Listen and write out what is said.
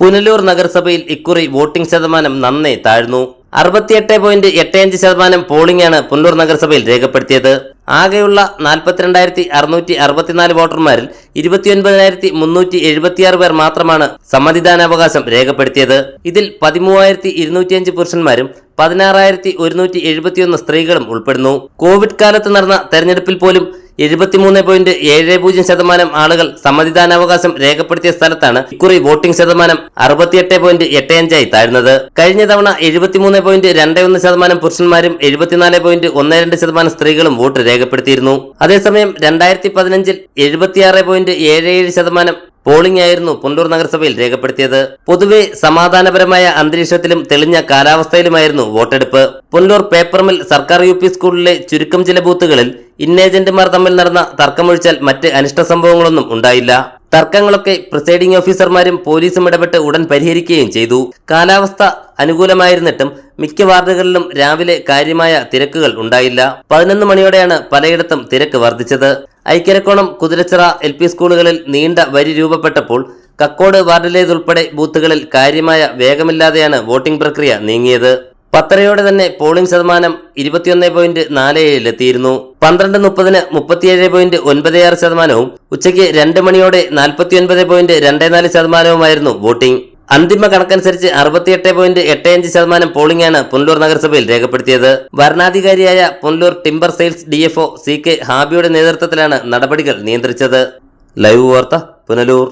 പുനലൂർ നഗരസഭയിൽ ഇക്കുറി വോട്ടിംഗ് ശതമാനം നന്നേ താഴ്ന്നു. അറുപത്തിയെട്ട് പോയിന്റ് എട്ട് അഞ്ച് ശതമാനം പോളിംഗാണ് പുനലൂർ നഗരസഭയിൽ രേഖപ്പെടുത്തിയത്. ആകെയുള്ള നാൽപ്പത്തിരണ്ടായിരത്തി അറുന്നൂറ്റി അറുപത്തിനാല് വോട്ടർമാരിൽ ഇരുപത്തിയൊൻപതിനായിരത്തി മുന്നൂറ്റി എഴുപത്തിയാറ് പേർ മാത്രമാണ് സമ്മതിദാനാവകാശം രേഖപ്പെടുത്തിയത്. ഇതിൽ പതിമൂവായിരത്തി ഇരുന്നൂറ്റിയഞ്ച് പുരുഷന്മാരും പതിനാറായിരത്തി ഒരുന്നൂറ്റി എഴുപത്തിയൊന്ന് സ്ത്രീകളും ഉൾപ്പെടുന്നു. കോവിഡ് കാലത്ത് നടന്ന തെരഞ്ഞെടുപ്പിൽ പോലും എഴുപത്തിമൂന്ന് പോയിന്റ് ഏഴ് പൂജ്യം ശതമാനം ആളുകൾ സമ്മതിദാനാവകാശം രേഖപ്പെടുത്തിയ സ്ഥലത്താണ് ഇക്കുറി വോട്ടിംഗ് ശതമാനം അറുപത്തിയെട്ട് പോയിന്റ് എട്ട് അഞ്ചായി താഴ്ന്നത്. കഴിഞ്ഞ തവണ എഴുപത്തിമൂന്ന് പോയിന്റ് രണ്ട് ഒന്ന് ശതമാനം പുരുഷന്മാരും എഴുപത്തിനാല് പോയിന്റ് ഒന്ന് രണ്ട് ശതമാനം സ്ത്രീകളും വോട്ട് രേഖപ്പെടുത്തിയിരുന്നു. അതേസമയം രണ്ടായിരത്തി പതിനഞ്ചിൽ എഴുപത്തിയാറ് പോയിന്റ് ഏഴ് ഏഴ് ശതമാനം പോളിംഗ് ആയിരുന്നു പുനലൂർ നഗരസഭയിൽ രേഖപ്പെടുത്തിയത്. പൊതുവെ സമാധാനപരമായ അന്തരീക്ഷത്തിലും തെളിഞ്ഞ കാലാവസ്ഥയിലുമായിരുന്നു വോട്ടെടുപ്പ്. പുനലൂർ പേപ്പർ മിൽ സർക്കാർ യു പി സ്കൂളിലെ ചുരുക്കം ചില ബൂത്തുകളിൽ ഇന്നേജന്റുമാർ തമ്മിൽ നടന്ന തർക്കമൊഴിച്ചാൽ മറ്റ് അനിഷ്ട സംഭവങ്ങളൊന്നും ഉണ്ടായില്ല. തർക്കങ്ങളൊക്കെ പ്രിസൈഡിംഗ് ഓഫീസർമാരും പോലീസും ഇടപെട്ട് ഉടൻ പരിഹരിക്കുകയും ചെയ്തു. കാലാവസ്ഥ അനുകൂലമായിരുന്നിട്ടും മിക്ക വാർഡുകളിലും രാവിലെ കാര്യമായ തിരക്കുകൾ ഉണ്ടായില്ല. പതിനൊന്ന് മണിയോടെയാണ് പലയിടത്തും തിരക്ക് വർദ്ധിച്ചത്. ഐക്കരക്കോണം കുതിരച്ചിറ എൽ പി സ്കൂളുകളിൽ നീണ്ട വരി രൂപപ്പെട്ടപ്പോൾ കക്കോട് വാർഡിലേതുൾപ്പെടെ ബൂത്തുകളിൽ കാര്യമായ വേഗമില്ലാതെയാണ് വോട്ടിംഗ് പ്രക്രിയ നീങ്ങിയത്. പത്തരയോടെ തന്നെ പോളിംഗ് ശതമാനം ഇരുപത്തിയൊന്ന് പോയിന്റ് നാല് ഏഴിലെത്തിയിരുന്നു പന്ത്രണ്ട് മുപ്പതിന് മുപ്പത്തിയേഴ് പോയിന്റ് ഒൻപത് ആറ് ശതമാനവും ഉച്ചയ്ക്ക് രണ്ട് മണിയോടെ നാൽപ്പത്തിയൊൻപത് പോയിന്റ് രണ്ട് നാല് ശതമാനവുമായിരുന്നു വോട്ടിംഗ്. അന്തിമ കണക്കനുസരിച്ച് അറുപത്തിയെട്ട് പോയിന്റ് എട്ട് അഞ്ച് ശതമാനം പോളിംഗാണ് പുനലൂർ നഗരസഭയിൽ രേഖപ്പെടുത്തിയത്. ഭരണാധികാരിയായ Punalur timber sales DFO C K ഹാബിയുടെ നേതൃത്വത്തിലാണ് നടപടികൾ നിയന്ത്രിച്ചത്. ലൈവ് വാർത്ത പുനലൂർ.